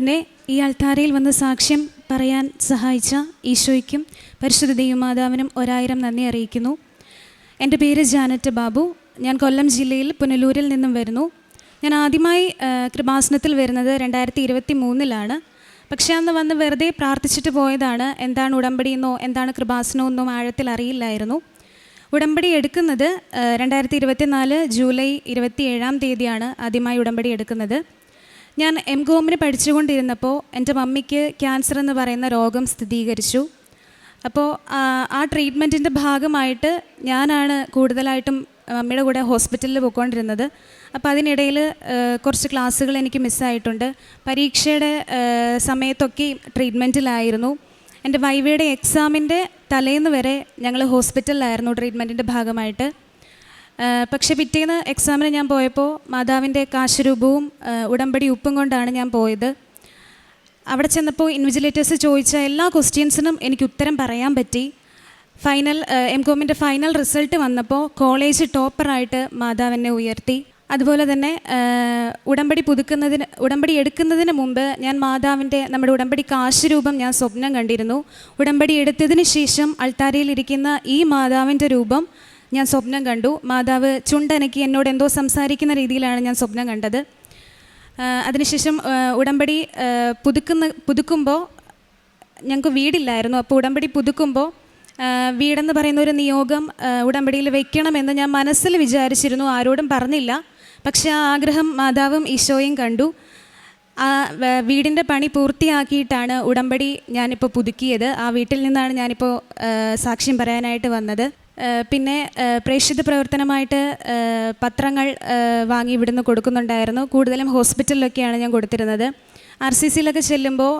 തന്നെ ഈ അൾത്താരയിൽ വന്ന് സാക്ഷ്യം പറയാൻ സഹായിച്ച ഈശോയ്ക്കും പരിശുദ്ധ ദൈവമാതാവിനും ഒരായിരം നന്ദി അറിയിക്കുന്നു. എന്റെ പേര് ജാനറ്റ് ബാബു. ഞാൻ കൊല്ലം ജില്ലയിൽ പുനലൂരിൽ നിന്നും വരുന്നു. ഞാൻ ആദ്യമായി കൃപാസനത്തിൽ വരുന്നത് രണ്ടായിരത്തി ഇരുപത്തി മൂന്നിലാണ് പക്ഷേ അന്ന് വന്ന് വെറുതെ പ്രാർത്ഥിച്ചിട്ട് പോയതാണ്. എന്താണ് ഉടമ്പടിയെന്നോ എന്താണ് കൃപാസനമെന്നോ ആഴത്തിൽ അറിയില്ലായിരുന്നു. ഉടമ്പടി എടുക്കുന്നത് രണ്ടായിരത്തി ഇരുപത്തിനാല് ജൂലൈ ഇരുപത്തി ഏഴാം തീയതിയാണ് ആദ്യമായി ഉടമ്പടി എടുക്കുന്നത്. ഞാൻ എം കോമിന് പഠിച്ചുകൊണ്ടിരുന്നപ്പോൾ എന്റെ മമ്മിക്ക് ക്യാൻസർ എന്ന് പറയുന്ന രോഗം സ്ഥിരീകരിച്ചു. അപ്പോൾ ആ, ട്രീറ്റ്മെന്റിന്റെ ഭാഗമായിട്ട് ഞാനാണ് കൂടുതലായിട്ടും മമ്മിയുടെ കൂടെ ഹോസ്പിറ്റലിൽ പോയിക്കൊണ്ടിരുന്നത്. അപ്പോൾ അതിനിടയിൽ കുറച്ച് ക്ലാസ്സുകൾ എനിക്ക് മിസ്സായിട്ടുണ്ട്. പരീക്ഷയുടെ സമയത്തൊക്കെ ട്രീറ്റ്മെന്റിലായിരുന്നു എന്റെ വൈവയുടെ എക്സാമിന്റെ തലേന്ന് വരെ ഞങ്ങൾ ഹോസ്പിറ്റലിലായിരുന്നു ട്രീറ്റ്മെന്റിന്റെ ഭാഗമായിട്ട്. പക്ഷേ പിറ്റേന്ന് എക്സാമിന് ഞാൻ പോയപ്പോൾ മാതാവിന്റെ കാശുരൂപവും ഉടമ്പടി ഉപ്പും കൊണ്ടാണ് ഞാൻ പോയത്. അവിടെ ചെന്നപ്പോൾ ഇൻവിജിലേറ്റേഴ്സ് ചോദിച്ച എല്ലാ ക്വസ്റ്റ്യൻസിനും എനിക്ക് ഉത്തരം പറയാൻ പറ്റി. ഫൈനൽ എം കോമിന്റെ ഫൈനൽ റിസൾട്ട് വന്നപ്പോൾ കോളേജ് ടോപ്പറായിട്ട് മാതാവ് എന്നെ ഉയർത്തി. അതുപോലെ തന്നെ ഉടമ്പടി പുതുക്കുന്നതിന് ഉടമ്പടി എടുക്കുന്നതിന് മുമ്പ് ഞാൻ മാതാവിന്റെ നമ്മുടെ ഉടമ്പടി കാശുരൂപം ഞാൻ സ്വപ്നം കണ്ടിരുന്നു. ഉടമ്പടി എടുത്തതിന് ശേഷം അൾത്താരയിലിരിക്കുന്ന ഈ മാതാവിന്റെ രൂപം ഞാൻ സ്വപ്നം കണ്ടു. മാതാവ് ചുണ്ടനക്കി എന്നോട് എന്തോ സംസാരിക്കുന്ന രീതിയിലാണ് ഞാൻ സ്വപ്നം കണ്ടത്. അതിനുശേഷം ഉടമ്പടി പുതുക്കുന്ന പുതുക്കുമ്പോൾ ഞങ്ങൾക്ക് വീടില്ലായിരുന്നു. അപ്പോൾ ഉടമ്പടി പുതുക്കുമ്പോൾ വീടെന്ന് പറയുന്ന ഒരു നിയോഗം ഉടമ്പടിയിൽ വെക്കണമെന്ന് ഞാൻ മനസ്സിൽ വിചാരിച്ചിരുന്നു. ആരോടും പറഞ്ഞില്ല. പക്ഷേ ആ ആഗ്രഹം മാതാവും ഈശോയും കണ്ടു. ആ വീടിന്റെ പണി പൂർത്തിയാക്കിയിട്ടാണ് ഉടമ്പടി ഞാനിപ്പോൾ പുതുക്കിയത്. ആ വീട്ടിൽ നിന്നാണ് ഞാനിപ്പോൾ സാക്ഷ്യം പറയാനായിട്ട് വന്നത്. പിന്നെ പ്രേക്ഷിത പ്രവർത്തനമായിട്ട് പത്രങ്ങൾ വാങ്ങി ഇവിടുന്ന് കൊടുക്കുന്നുണ്ടായിരുന്നു. കൂടുതലും ഹോസ്പിറ്റലിലൊക്കെയാണ് ഞാൻ കൊടുത്തിരുന്നത്. ആർ സി സിയിലൊക്കെ ചെല്ലുമ്പോൾ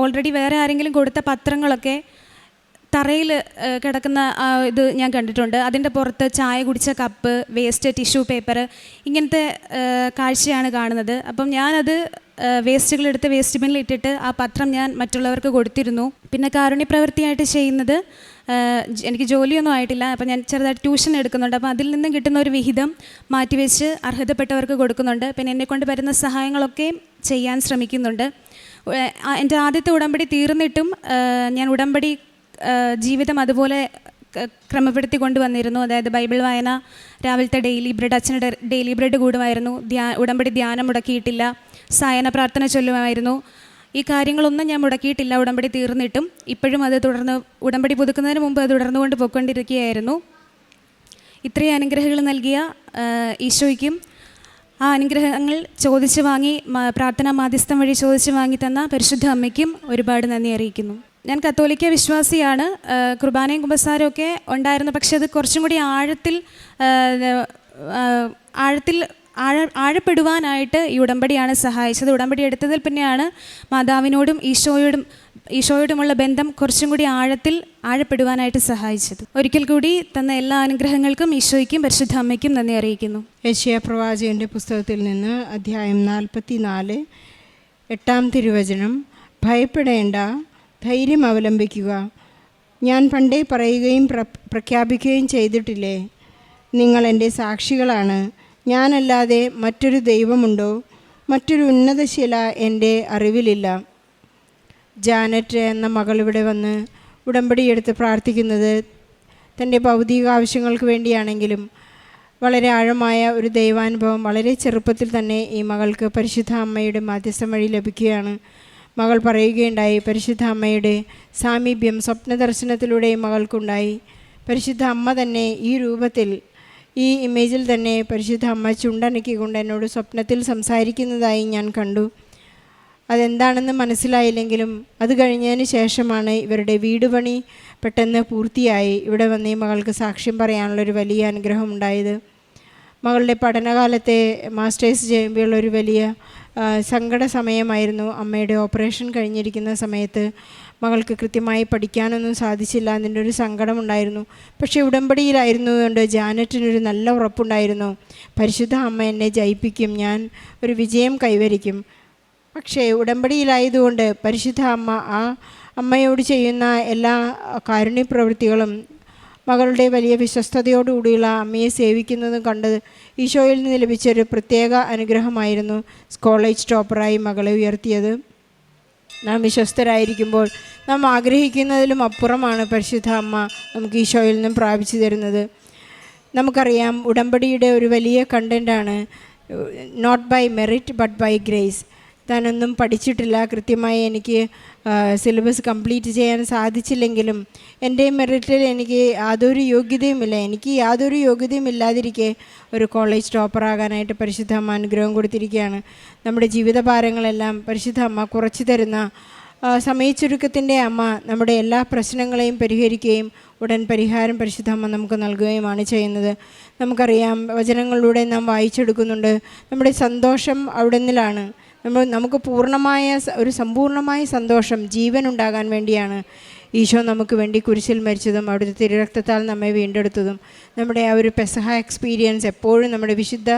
ഓൾറെഡി വേറെ ആരെങ്കിലും കൊടുത്ത പത്രങ്ങളൊക്കെ തറയിൽ കിടക്കുന്ന ഇത് ഞാൻ കണ്ടിട്ടുണ്ട്. അതിന്റെ പുറത്ത് ചായ കുടിച്ച കപ്പ് വേസ്റ്റ് ടിഷ്യൂ പേപ്പർ ഇങ്ങനത്തെ കാഴ്ചയാണ് കാണുന്നത്. അപ്പം ഞാനത് വേസ്റ്റുകളെടുത്ത് വേസ്റ്റ് ബിന്നിൽ ഇട്ടിട്ട് ആ പത്രം ഞാൻ മറ്റുള്ളവർക്ക് കൊടുത്തിരുന്നു. പിന്നെ കാരുണ്യ പ്രവൃത്തിയായിട്ട് ചെയ്യുന്നത് എനിക്ക് ജോലിയൊന്നും ആയിട്ടില്ല. അപ്പം ഞാൻ ചെറുതായിട്ട് ട്യൂഷൻ എടുക്കുന്നുണ്ട്. അപ്പോൾ അതിൽ നിന്നും കിട്ടുന്ന ഒരു വിഹിതം മാറ്റിവെച്ച് അർഹതപ്പെട്ടവർക്ക് കൊടുക്കുന്നുണ്ട്. പിന്നെ എന്നെക്കൊണ്ട് വരുന്ന സഹായങ്ങളൊക്കെ ചെയ്യാൻ ശ്രമിക്കുന്നുണ്ട്. എന്റെ ആദ്യത്തെ ഉടമ്പടി തീർന്നിട്ടും ഞാൻ ഉടമ്പടി ജീവിതം അതുപോലെ ക്രമപ്പെടുത്തി കൊണ്ടുവന്നിരുന്നു അതായത് ബൈബിൾ വായന രാവിലത്തെ ഡെയിലി ബ്രെഡ് അച്ഛന് ഡെയിലി ബ്രെഡ് കൂടുമായിരുന്നു. ധ്യാ ഉടമ്പടി ധ്യാനം മുടക്കിയിട്ടില്ല. സായന പ്രാർത്ഥന ചൊല്ലുമായിരുന്നു. ഈ കാര്യങ്ങളൊന്നും ഞാൻ മുടക്കിയിട്ടില്ല. ഉടമ്പടി തീർന്നിട്ടും ഇപ്പോഴും അത് തുടർന്ന് ഉടമ്പടി പുതുക്കുന്നതിന് മുമ്പ് അത് തുടർന്നുകൊണ്ട് പോയിക്കൊണ്ടിരിക്കുകയായിരുന്നു. ഇത്രയും അനുഗ്രഹങ്ങൾ നൽകിയ ഈശോയ്ക്കും ആ അനുഗ്രഹങ്ങൾ ചോദിച്ചു വാങ്ങി പ്രാർത്ഥനാ മാധ്യസ്ഥം വഴി ചോദിച്ചു വാങ്ങി തന്ന പരിശുദ്ധ അമ്മയ്ക്കും ഒരുപാട് നന്ദി അറിയിക്കുന്നു. ഞാൻ കത്തോലിക്ക വിശ്വാസിയാണ്. കുർബാനയും കുമ്പസാരവും ഒക്കെ ഉണ്ടായിരുന്നു. പക്ഷെ അത് കുറച്ചും കൂടി ആഴത്തിൽ ആഴത്തിൽ ആഴ ആഴപ്പെടുവാനായിട്ട് ഈ ഉടമ്പടിയാണ് സഹായിച്ചത്. ഉടമ്പടി എടുത്തതിൽ പിന്നെയാണ് മാതാവിനോടും ഈശോയോടും ഈശോയോടുമുള്ള ബന്ധം കുറച്ചും കൂടി ആഴത്തിൽ ആഴപ്പെടുവാനായിട്ട് സഹായിച്ചത്. ഒരിക്കൽ കൂടി തന്ന എല്ലാ അനുഗ്രഹങ്ങൾക്കും ഈശോയ്ക്കും പരിശുദ്ധ അമ്മയ്ക്കും നന്ദി അറിയിക്കുന്നു. യശയ പ്രവാചകന്റെ പുസ്തകത്തിൽ നിന്ന് അധ്യായം നാൽപ്പത്തി നാല് എട്ടാം തിരുവചനം ഭയപ്പെടേണ്ട ധൈര്യം അവലംബിക്കുക. ഞാൻ പണ്ടേ പറയുകയും പ്ര പ്രഖ്യാപിക്കുകയും ചെയ്തിട്ടില്ലേ? നിങ്ങൾ എന്റെ സാക്ഷികളാണ്. ഞാനല്ലാതെ മറ്റൊരു ദൈവമുണ്ടോ? മറ്റൊരു ഉന്നതശില എന്റെ അറിവിലില്ല. ജാനറ്റ് എന്ന മകൾ ഇവിടെ വന്ന് ഉടമ്പടി എടുത്ത് പ്രാർത്ഥിക്കുന്നത് തന്റെ ഭൗതിക ആവശ്യങ്ങൾക്ക് വേണ്ടിയാണെങ്കിലും വളരെ ആഴമായ ഒരു ദൈവാനുഭവം വളരെ ചെറുപ്പത്തിൽ തന്നെ ഈ മകൾക്ക് പരിശുദ്ധ അമ്മയുടെ മാധ്യസ്ഥം വഴി ലഭിക്കുകയാണ്. മകൾ പറയുകയുണ്ടായി പരിശുദ്ധ അമ്മയുടെ സാമീപ്യം സ്വപ്നദർശനത്തിലൂടെയും മകൾക്കുണ്ടായി. പരിശുദ്ധ അമ്മ തന്നെ ഈ രൂപത്തിൽ ഈ ഇമേജിൽ തന്നെ പരിശുദ്ധ അമ്മ ചുണ്ടനക്കിക്കൊണ്ട് എന്നോട് സ്വപ്നത്തിൽ സംസാരിക്കുന്നതായി ഞാൻ കണ്ടു. അതെന്താണെന്ന് മനസ്സിലായില്ലെങ്കിലും അത് കഴിഞ്ഞതിന് ശേഷമാണ് ഇവരുടെ വീട് പണി പെട്ടെന്ന് പൂർത്തിയായി. ഇവിടെ വന്ന് മകൾക്ക് സാക്ഷ്യം പറയാനുള്ളൊരു വലിയ അനുഗ്രഹം ഉണ്ടായത് മകളുടെ പഠനകാലത്തെ മാസ്റ്റേഴ്സ് ചെയ്യുമ്പോഴുള്ള ഒരു വലിയ സങ്കട സമയമായിരുന്നു. അമ്മയുടെ ഓപ്പറേഷൻ കഴിഞ്ഞിരിക്കുന്ന സമയത്ത് മകൾക്ക് കൃത്യമായി പഠിക്കാനൊന്നും സാധിച്ചില്ല അതിന്റെ ഒരു സങ്കടമുണ്ടായിരുന്നു. പക്ഷേ ഉടമ്പടിയിലായിരുന്നതുകൊണ്ട് ജാനറ്റിനൊരു നല്ല ഉറപ്പുണ്ടായിരുന്നു. പരിശുദ്ധ അമ്മ എന്നെ ജയിപ്പിക്കും ഞാൻ ഒരു വിജയം കൈവരിക്കും. പക്ഷേ ഉടമ്പടിയിലായതുകൊണ്ട് പരിശുദ്ധ അമ്മ ആ അമ്മയോട് ചെയ്യുന്ന എല്ലാ കാരുണ്യ പ്രവൃത്തികളും മകളുടെ വലിയ വിശ്വസ്തയോടുകൂടിയുള്ള അമ്മയെ സേവിക്കുന്നതും കണ്ടത് ഈശോയിൽ നിന്ന് ലഭിച്ചൊരു പ്രത്യേക അനുഗ്രഹമായിരുന്നു കോളേജ് ടോപ്പറായി മകളെ ഉയർത്തിയത്. നാം വിശ്വസ്തരായിരിക്കുമ്പോൾ നാം ആഗ്രഹിക്കുന്നതിലും അപ്പുറമാണ് പരിശുദ്ധ അമ്മ നമുക്ക് ഈശോയിൽ നിന്നും പ്രാപിച്ചു തരുന്നത്. നമുക്കറിയാം ഉടമ്പടിയുടെ ഒരു വലിയ കണ്ടന്റാണ് not by merit but by grace താനൊന്നും പഠിച്ചിട്ടില്ല. കൃത്യമായി എനിക്ക് സിലബസ് കംപ്ലീറ്റ് ചെയ്യാൻ സാധിച്ചില്ലെങ്കിലും എന്റെ മെറിറ്റിൽ എനിക്ക് യാതൊരു യോഗ്യതയുമില്ല. എനിക്ക് യാതൊരു യോഗ്യതയും ഇല്ലാതിരിക്കെ ഒരു കോളേജ് ടോപ്പറാകാനായിട്ട് പരിശുദ്ധ അമ്മ അനുഗ്രഹം കൊടുത്തിരിക്കുകയാണ് നമ്മുടെ ജീവിതഭാരങ്ങളെല്ലാം പരിശുദ്ധ അമ്മ കുറച്ചു തരുന്ന സമയച്ചുരുക്കത്തിന്റെ അമ്മ നമ്മുടെ എല്ലാ പ്രശ്നങ്ങളെയും പരിഹരിക്കുകയും ഉടൻ പരിഹാരം പരിശുദ്ധ അമ്മ നമുക്ക് നൽകുകയുമാണ് ചെയ്യുന്നത്. നമുക്കറിയാം വചനങ്ങളിലൂടെ നാം വായിച്ചെടുക്കുന്നുണ്ട്. നമ്മുടെ സന്തോഷം അവിടുന്നിലാണ്. നമ്മൾ നമുക്ക് പൂർണമായ ഒരു സമ്പൂർണമായ സന്തോഷം ജീവൻ ഉണ്ടാകാൻ വേണ്ടിയാണ് ഈശോ നമുക്ക് വേണ്ടി കുരിശിൽ മരിച്ചതും അവിടുത്തെ തിരുരക്തത്താൽ നമ്മെ വീണ്ടെടുത്തതും നമ്മുടെ ആ ഒരു പെസഹ എക്സ്പീരിയൻസ് എപ്പോഴും നമ്മുടെ വിശുദ്ധ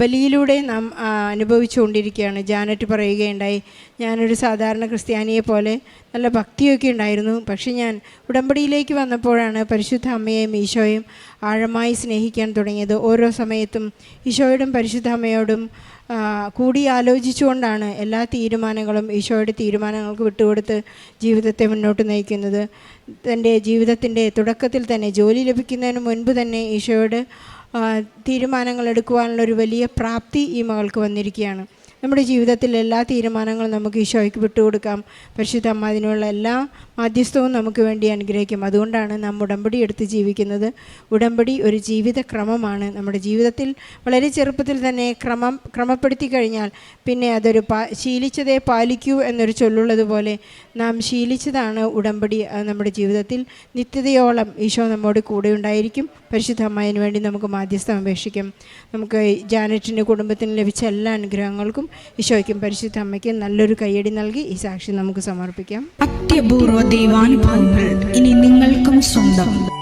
ബലിയിലൂടെ നാം അനുഭവിച്ചുകൊണ്ടിരിക്കുകയാണ്. ജാനറ്റ് പറയുകയുണ്ടായി ഞാനൊരു സാധാരണ ക്രിസ്ത്യാനിയെ പോലെ നല്ല ഭക്തിയൊക്കെ ഉണ്ടായിരുന്നു. പക്ഷേ ഞാൻ ഉടമ്പടിയിലേക്ക് വന്നപ്പോഴാണ് പരിശുദ്ധ അമ്മയെയും ഈശോയും ആഴമായി സ്നേഹിക്കാൻ തുടങ്ങിയത്. ഓരോ സമയത്തും ഈശോയോടും പരിശുദ്ധ അമ്മയോടും കൂടി ആലോചിച്ചുകൊണ്ടാണ് എല്ലാ തീരുമാനങ്ങളും ഈശോയുടെ തീരുമാനങ്ങൾക്ക് വിട്ടുകൊടുത്ത് ജീവിതത്തെ മുന്നോട്ട് നയിക്കുന്നത്. തന്റെ ജീവിതത്തിന്റെ തുടക്കത്തിൽ തന്നെ ജോലി ലഭിക്കുന്നതിന് മുൻപ് തന്നെ ഈശോയോട് തീരുമാനങ്ങൾ എടുക്കുവാനുള്ള ഒരു വലിയ പ്രാപ്തി ഈ മകൾക്ക് വന്നിരിക്കുകയാണ്. നമ്മുടെ ജീവിതത്തിൽ എല്ലാ തീരുമാനങ്ങളും നമുക്ക് ഈശോയ്ക്ക് വിട്ടുകൊടുക്കാം. പരിശുദ്ധ അമ്മ അതിനുള്ള എല്ലാ മാധ്യസ്ഥവും നമുക്ക് വേണ്ടി അനുഗ്രഹിക്കും. അതുകൊണ്ടാണ് നാം ഉടമ്പടി എടുത്ത് ജീവിക്കുന്നത്. ഉടമ്പടി ഒരു ജീവിത ക്രമമാണ് നമ്മുടെ ജീവിതത്തിൽ വളരെ ചെറുപ്പത്തിൽ തന്നെ ക്രമം ക്രമപ്പെടുത്തി കഴിഞ്ഞാൽ പിന്നെ അതൊരു പാ ശീലിച്ചതേ പാലിക്കൂ എന്നൊരു ചൊല്ലുള്ളത് പോലെ നാം ശീലിച്ചതാണ് ഉടമ്പടി നമ്മുടെ ജീവിതത്തിൽ നിത്യതയോളം ഈശോ നമ്മോട് കൂടെ ഉണ്ടായിരിക്കും. പരിശുദ്ധ വേണ്ടി നമുക്ക് മാധ്യസ്ഥം അപേക്ഷിക്കാം. നമുക്ക് ജാനറ്റിന്റെ കുടുംബത്തിന് ലഭിച്ച എല്ലാ അനുഗ്രഹങ്ങൾക്കും ഈശോയ്ക്കും പരിശുദ്ധ അമ്മയ്ക്കും നല്ലൊരു കയ്യടി നൽകി ഈ സാക്ഷി നമുക്ക് സമർപ്പിക്കാം. അത്യപൂർവ ദൈവാനുഭവങ്ങൾ ഇനി നിങ്ങൾക്കും സ്വന്തം.